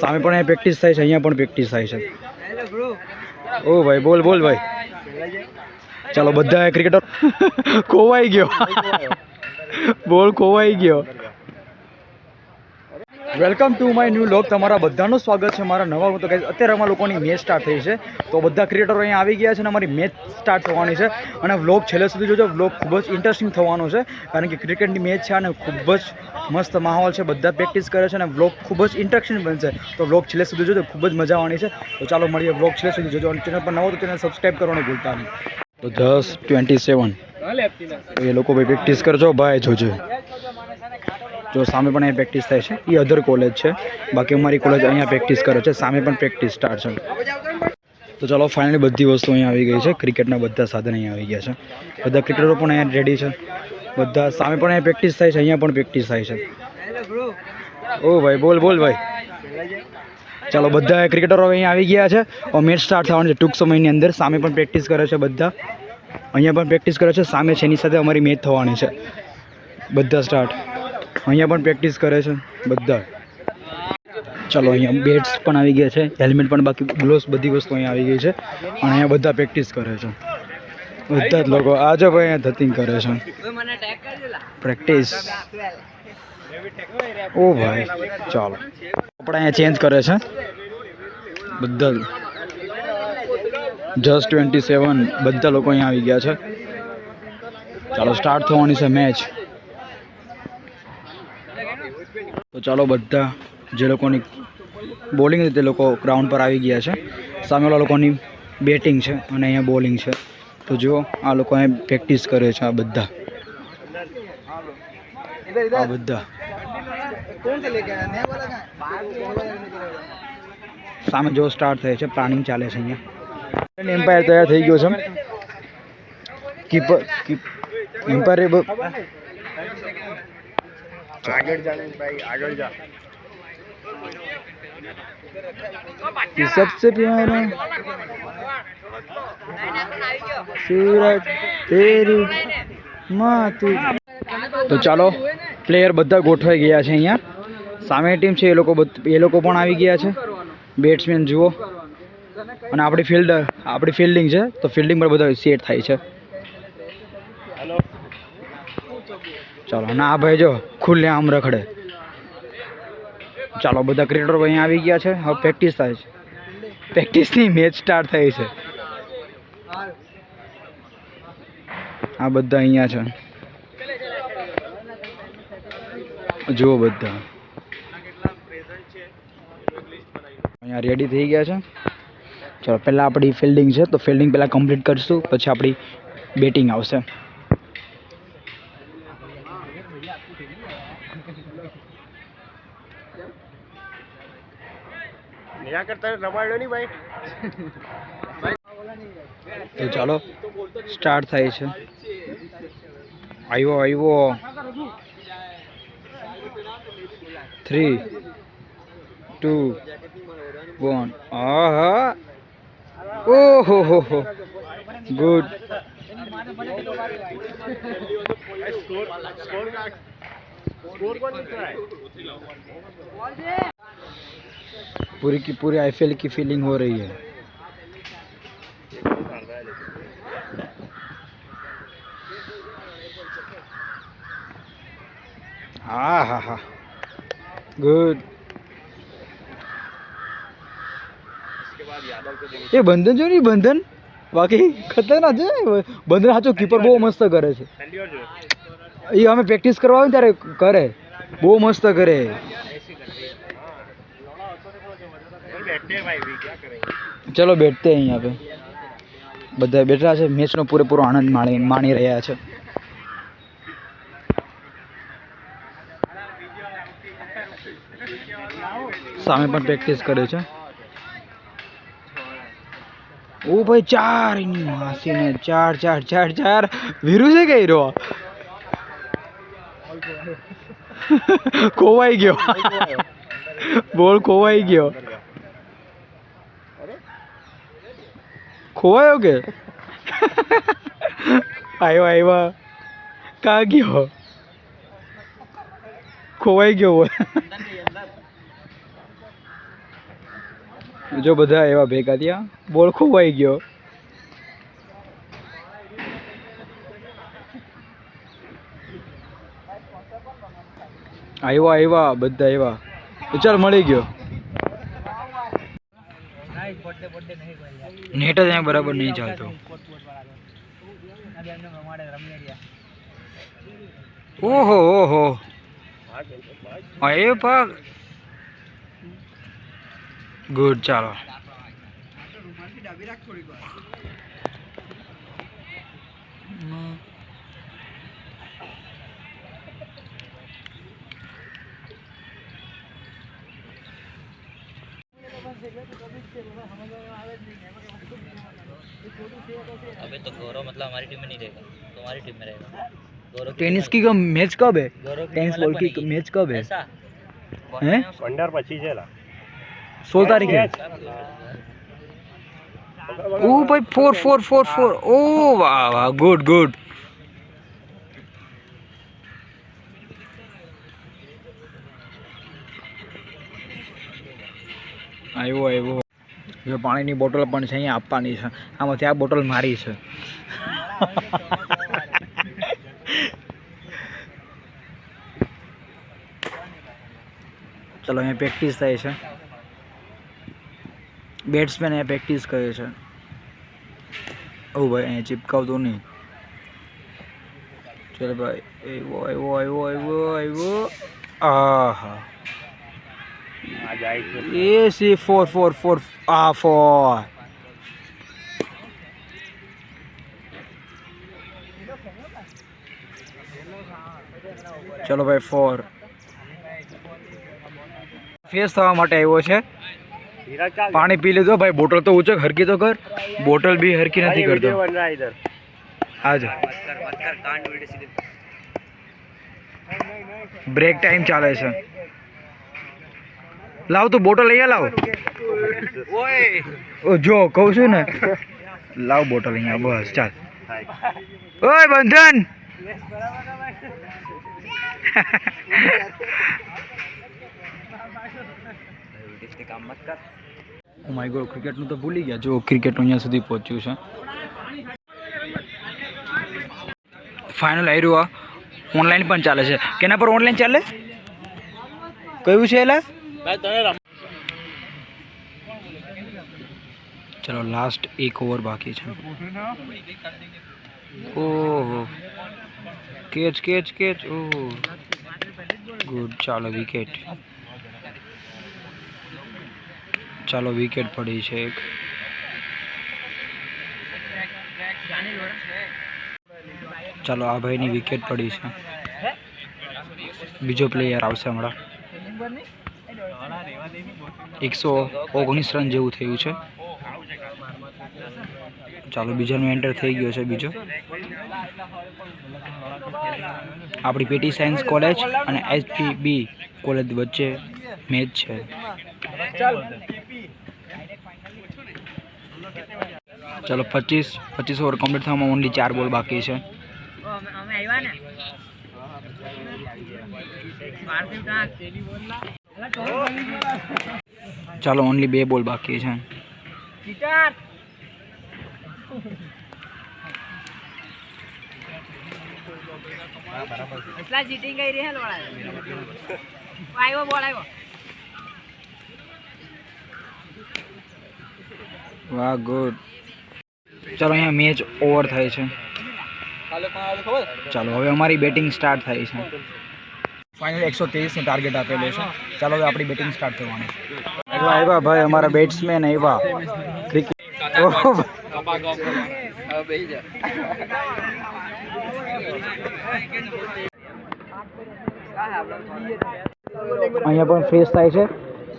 સામે પણ અહીંયા પ્રેક્ટિસ થાય છે, અહીંયા પણ પ્રેક્ટિસ થાય છે. ઓ ભાઈ, બોલ બોલ ભાઈ. ચાલો, બધા ક્રિકેટર ખોવાઈ ગયો. બોલ, ખોવાઈ ગયો. Welcome to my new look તમારા બધાનું સ્વાગત છે મારા નવા તો guys, અત્યારે અમારા લોકોની મેચ સ્ટાર્ટ થઈ છે. તો બધા ક્રિકેટરો અહીંયા આવી ગયા છે અને અમારી મેચ સ્ટાર્ટ થવાની છે. અને વ્લોગ છેલ્લે સુધી જોજો. વ્લોગ ખૂબ જ ઇન્ટરેસ્ટિંગ થવાનો છે. કારણ કે ક્રિકેટની મેચ છે અને ખૂબ જ મસ્ત માહોલ છે. બધા પ્રેક્ટિસ કરે છે અને વ્લોગ ખૂબ જ ઇન્ટરેસ્ટિંગ બનશે. તો વ્લોગ છેલ્લે સુધી જોજો. ખૂબ જ મજા આવવાની છે. તો ચાલો મળીએ વ્લોગ છેલ્લે સુધી. જોજો અને ચેનલ પર નવો તો ચેનલ સબસ્ક્રાઈબ કરવાનું ભૂલતા નહીં. તો દસ ટ્વેન્ટી સેવન એ લોકો ભાઈ પ્રેક્ટિસ કરજો. ભાઈ જોજો. જો સામે પણ અહીંયા પ્રેક્ટિસ થાય છે. એ અધર કોલેજ છે. બાકી અમારી કોલેજ અહીંયા પ્રેક્ટિસ કરે છે. સામે પણ પ્રેક્ટિસ સ્ટાર્ટ છે. તો ચાલો ફાઇનલી બધી વસ્તુ અહીંયા આવી ગઈ છે. ક્રિકેટના બધા સાધન અહીંયા આવી ગયા છે. બધા ક્રિકેટરો પણ અહીંયા રેડી છે. બધા સામે પણ અહીંયા પ્રેક્ટિસ થાય છે. અહીંયા પણ પ્રેક્ટિસ થાય છે. ઓ ભાઈ, બોલ બોલ ભાઈ. ચાલો, બધા ક્રિકેટરો અહીંયા આવી ગયા છે. મેચ સ્ટાર્ટ થવાની છે. ટૂંક સમયની અંદર સામે પણ પ્રેક્ટિસ કરે છે બધા. અહીંયા પણ પ્રેક્ટિસ કરે છે. સામે છે, એની સાથે અમારી મેચ થવાની છે. બધા સ્ટાર્ટ અહીંયા પણ પ્રેક્ટિસ કરે છે બધા. ચાલો, અહીંયા બેટ્સ પણ આવી ગયા છે, હેલ્મેટ પણ બાકી, ગ્લોવ્સ બધી વસ્તુ અહીંયા આવી ગઈ છે, અને અહીંયા બધા પ્રેક્ટિસ કરે છે. બધા જ લોકો આજે ભાઈ અહીંયા ધતિંગ કરે છે. પ્રેક્ટિસ. ઓ ભાઈ, ચાલો. કપડા અહીંયા ચેન્જ કરે છે. બધા જસ્ટ ટ્વેન્ટી સેવન, બધા લોકો અહીંયા આવી ગયા છે. ચાલો સ્ટાર્ટ થવાની છે મેચ તો ચાલો બધા જે લોકોની બોલિંગ તે લોકો ગ્રાઉન્ડ પર આવી ગયા છે. સામેવાળા લોકોની બેટિંગ છે અને અહીંયા બોલિંગ છે. તો જો આ લોકો અહીંયા પ્રેક્ટિસ કરે છે આ બધા. આ બધા. સામે જો સ્ટાર્ટ થાય છે પ્લાનિંગ ચાલે છે અહીંયા. એમ્પાયર તૈયાર થઈ ગયો છે. કીપર એમ્પાયર આગળ જા ભાઈ આગળ જા कि सबसे प्यारा सूरज तेरी माँ તું તો ચાલો પ્લેયર બધા ગોઠવાઈ ગયા છે અહીંયા સામે ટીમ છે એ લોકો બધ- એ લોકો પણ આવી ગયા છે બેટ્સમેન જુઓ અને આપણી ફિલ્ડર આપણી ફિલ્ડિંગ છે તો ફિલ્ડિંગ પર બધા સેટ થાય છે ચાલો આ ભાઈ જો ખુલ્લે આમ રખડે. ચાલો, બધા ક્રિકેટર અહીંયા આવી ગયા છે. હવે પ્રેક્ટિસ થાય છે. પ્રેક્ટિસની મેચ સ્ટાર્ટ થઈ છે. આ બધા અહીંયા છે. જુઓ બધા. અહીંયા રેડી થઈ ગયા છે. ચાલો, પહેલાં આપણી ફિલ્ડિંગ છે, તો ફિલ્ડિંગ પહેલાં કમ્પ્લીટ કરીશું, પછી આપણી બેટિંગ આવશે. એના કરતા રમાડો નહીં ભાઈ? તો ચાલો સ્ટાર્ટ થાય છે. આવ્યો આવ્યો થ્રી ટુ વન આહા. ઓહો હો હો ગુડ સ્કોર સ્કોર पूरी की पूरी आईपीएल की फीलिंग हो रही है हाँ हाँ हाँ गुड એ બંધન જો નહીં બંધન બાકી ખતરનાક છે બંધન સાચો કીપર બહુ મસ્ત કરે છે ठंडी और जो એ અમે પ્રેક્ટિસ કરવા આવે ને ત્યારે કરે બહુ મસ્ત કરે ચલો બેઠતે અહીંયા પે બધા બેઠા છે. મેચનો પૂરેપૂરો આનંદ માણી માણી રહ્યા છે. સામે પણ પ્રેક્ટિસ કરે છે. ઓ ભાઈ, ચાર એની માસી ને ચાર ચાર ચાર ચાર. વીરુ છે કઈ રહ્યો ખોવાઈ ગયો. બોલ ખોવાઈ ગયો. ખોવાયો કે? આવ્યો આવ્યો કા ગયો? ખોવાઈ ગયો બોલ જો બધા એવા ભેગા થયા, બોલ ખોવાઈ ગયો. આવ્યા આવ્યા બધા આવ્યા ચાલ મળી ગયો. નેટ જ અહીંયા બરાબર નહીં ચાલતો ઓહો ઓહો હા એ ભાગ ગુડ ચાલો अभी तो गौरव मतलब हमारी टीम में नहीं रहेगा तो तुम्हारी टीम में रहेगा। टेनिस की का मैच कब है? टेनिस बॉल की मैच कब है? हैं? अंडर 25 है ला 16 तारीख तो है। ओ भाई 4 4 4 4 ओ वाह वाह गुड गुड आयो आयो જો પાણીની બોટલ પણ છે અહીંયા આપવાની છે. આમાંથી આ બોટલ મારી છે. ચલો અહીંયા પ્રેક્ટિસ થાય છે. બેટ્સમેન અહીંયા પ્રેક્ટિસ કરે છે. ઓ ભાઈ અહીંયા ચીપકાવતું નહીં. ચલો ભાઈ આવ્યો આવ્યો આવ્યો આવ્યો આવ્યો આહા. એ સી ફોર ફોર ફોર આફો ચલો ભાઈ ફોર ફેસ થવા માટે આવ્યો છે. પાણી પી લીધો. ભાઈ, બોટલ તો ઊંચો હરકી તો કર. બોટલ બી હરકી નથી કરતો. આજ. બ્રેક ટાઈમ ચાલે છે. લાવ તું બોટલ આ લાવ. જો, કહું છું ને. લાવ બોટલ અહીંયા, બસ, ચાલ. ઓય, બંધન! ઓ માય ગોડ, ક્રિકેટનું તો ભૂલી ગયા. જો, ક્રિકેટ અહીંયા સુધી પહોંચ્યું છે. ફાઇનલ આવ્યું આ ઓનલાઈન પણ ચાલે છે. કેના પર ઓનલાઈન ચાલે? કયું છે એલા? ચલો લાસ્ટ એક ઓવર બાકી છે ઓહો catch catch catch oh good ચાલો વિકેટ ચાલો વિકેટ પડી છે એક ચાલો આ ભાઈની વિકેટ પડી છે બીજો પ્લેયર આવશે હમણાં એકસો ઓગણીસ રન જેવું થયું છે. ચાલો બીજાનો એન્ટર થઈ ગયો છે બીજો. આપણી પેટી સાયન્સ કોલેજ અને એચપીબી કોલેજ વચ્ચે મેચ છે. ચાલો પચીસ પચીસ ઓવર કમ્પ્લીટ થવામાં ઓનલી ચાર બોલ બાકી છે. ચાલો ઓનલી બે બોલ બાકી છે. ગિટાર! એટલા ચીટિંગ કરી રહી લોડા આવ્યો બોલ આવ્યો વાહ ગુડ ચાલો અહીંયા મેચ ઓવર થાય છે. ચાલો હવે અમારી બેટિંગ સ્ટાર્ટ થાય છે. ફાઇનલ એકસો ત્રેવીસનું ટાર્ગેટ આપેલો છે. ચાલો હવે આપણી બેટિંગ સ્ટાર્ટ કરવાની. આવ્યા આવ્યા ભાઈ અમારા બેટ્સમેન આવ્યા ક્રિકેટ. અહીંયા પણ ફ્રેશ થાય છે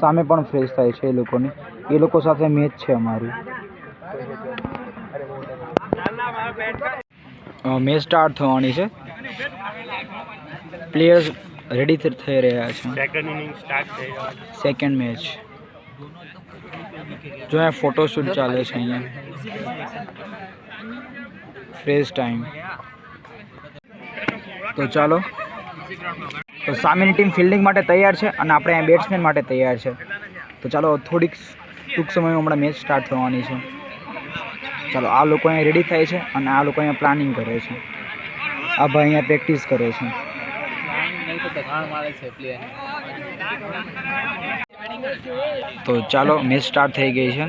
સામે પણ ફ્રેશ થાય છે એ લોકોની. એ લોકો સાથે મેચ છે અમારી. મેચ સ્ટાર્ટ થવાની છે. પ્લેયર્સ રેડી થઈ રહ્યા છે. સેકન્ડ ઇનિંગ સ્ટાર્ટ થઈ સેકન્ડ મેચ જો અહીંયા ફોટોશૂટ ચાલે છે અહીંયા. ફ્રેશ ટાઈમ તો ચાલો. તો સામેની ટીમ ફિલ્ડિંગ માટે તૈયાર છે અને આપણે અહીંયા બેટ્સમેન માટે તૈયાર છે. તો ચાલો, થોડીક ટૂંક સમયમાં હમણાં મેચ સ્ટાર્ટ થવાની છે. ચાલો, આ લોકો અહીંયા રેડી થાય છે અને આ લોકો અહીંયા પ્લાનિંગ કરે છે. આ ભાઈ અહીંયા પ્રેક્ટિસ કરે છે. તો ચાલો મેચ સ્ટાર્ટ થઈ ગઈ છે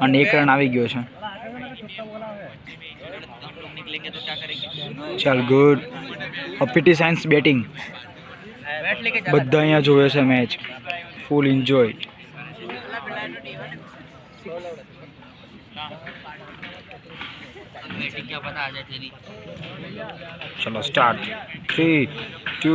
અને એક રન આવી ગયો છે. ચાલ ગુડ પીટી સાયન્સ બેટિંગ બધા અહીંયા જોવે છે મેચ ફૂલ એન્જોય ચલો સ્ટાર્ટ થ્રી ટુ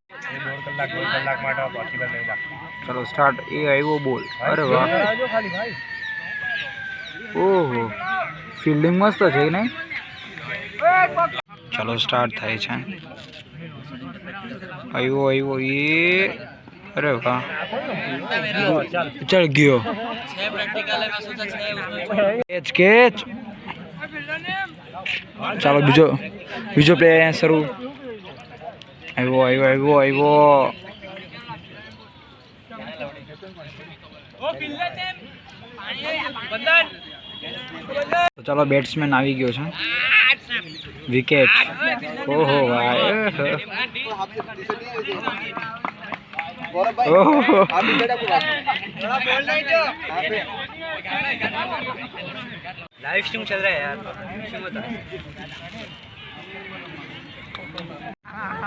કલાક દોઢ કલાક માટે પોસિબલ નહીં લાગતું ચલો સ્ટાર્ટ એ આવ્યો બોલ. અરે વાહ. ઓહો. ફિલ્ડિંગ મસ્ત છે નહીં? ચલો સ્ટાર્ટ થાય છે. આવ્યો આવ્યો. એ અરે વાહ. ચડ ગયો. કેચ કેચ ચાલો બીજો બીજો પ્લેયર શરૂ. આવ્યો આવ્યો આવ્યો આવ્યો તો ચાલો બેટ્સમેન આવી ગયો છે. વિકેટ ઓહો, ભાઈ, ઓહો. લાઈવ સ્ટ્રીમ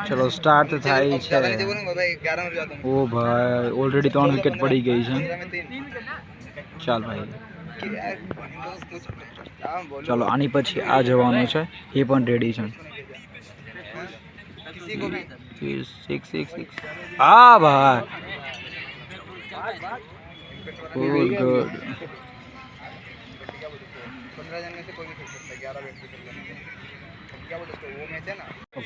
ચલો સ્ટાર્ટ થાય છે ઓ ભાઈ ઓલરેડી ત્રણ વિકેટ પડી ગઈ છે ચાલ ભાઈ ચલો આની પછી આ જવાનું છે એ પણ રેડી છે સિક્સ સિક્સ સિક્સ હા ભાઈ ગુડ ગુડ તો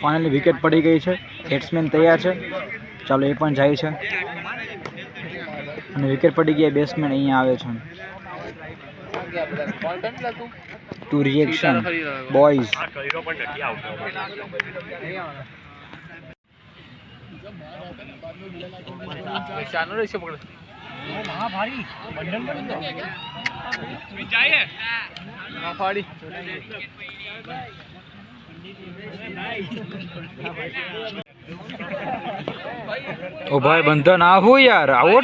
ફાઇનલી વિકેટ પડી ગઈ છે. બેટ્સમેન તૈયાર છે. ચાલો એ પણ જાય છે. અને વિકેટ પડી ગયા બેટ્સમેન અહીંયા આવે છે. ટુ રિએક્શન બોયઝ ફાડી ઓ ભાઈ બંધન આ હું યાર? આવો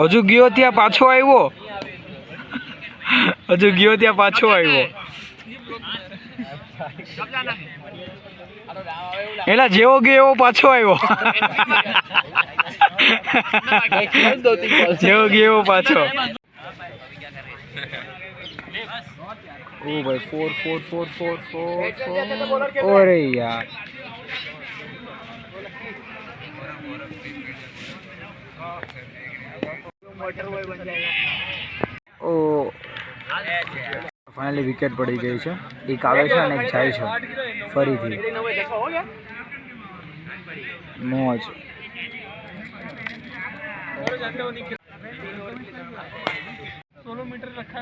હજુ ગયો ત્યાં પાછો આવ્યો. હજુ ગયો ત્યાં પાછો આવ્યો. એલા જેવો ગયો એવો પાછો આવ્યો. જેવો ગયો એવો પાછો. ઓ ભાઈ four four four four four four ઓરે યાર ઓ ફાઇનલી વિકેટ પડી ગઈ છે એક આવે છે અને એક જાય છે ફરીથી મોજ सोलह मीटर रखा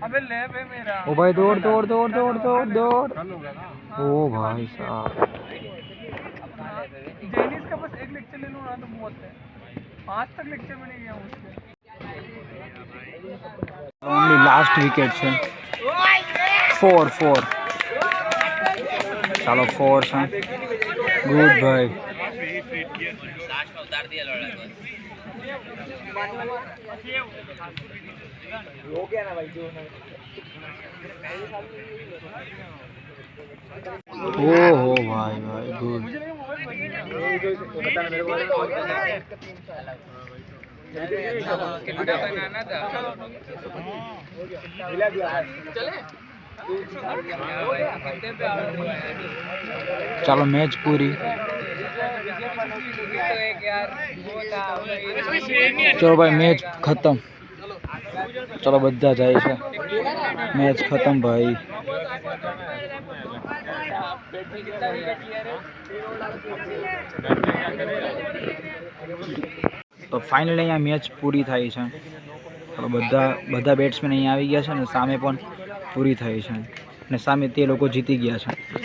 अबे ले बे मेरा ઓ ભાઈ દોડ દોડ દોડ દોડ દોડ દોડ ઓ ભાઈ સાહેબ जैनिस का बस एक लेक्चर ले लो ना तो बहुत है पाँच तक लेक्चर में नहीं गया हूँ उसके ઓનલી લાસ્ટ વિકેટ છે ફોર ફોર ચાલો ફોર છે ગુડ ભાઈ हो गया ना भाई जो ओ हो भाई भाई गुड चलो मैच पूरी। चलो भाई मैच खत्म। ચલો બધા જાય છે. મેચ ખતમ ભાઈ. તો ફાઇનલી અહીંયા મેચ પૂરી થાય છે. તો બધા બધા બેટ્સમેન અહીંયા આવી ગયા છે અને સામે પણ પૂરી થઈ છે. અને સામે તે લોકો જીતી ગયા છે.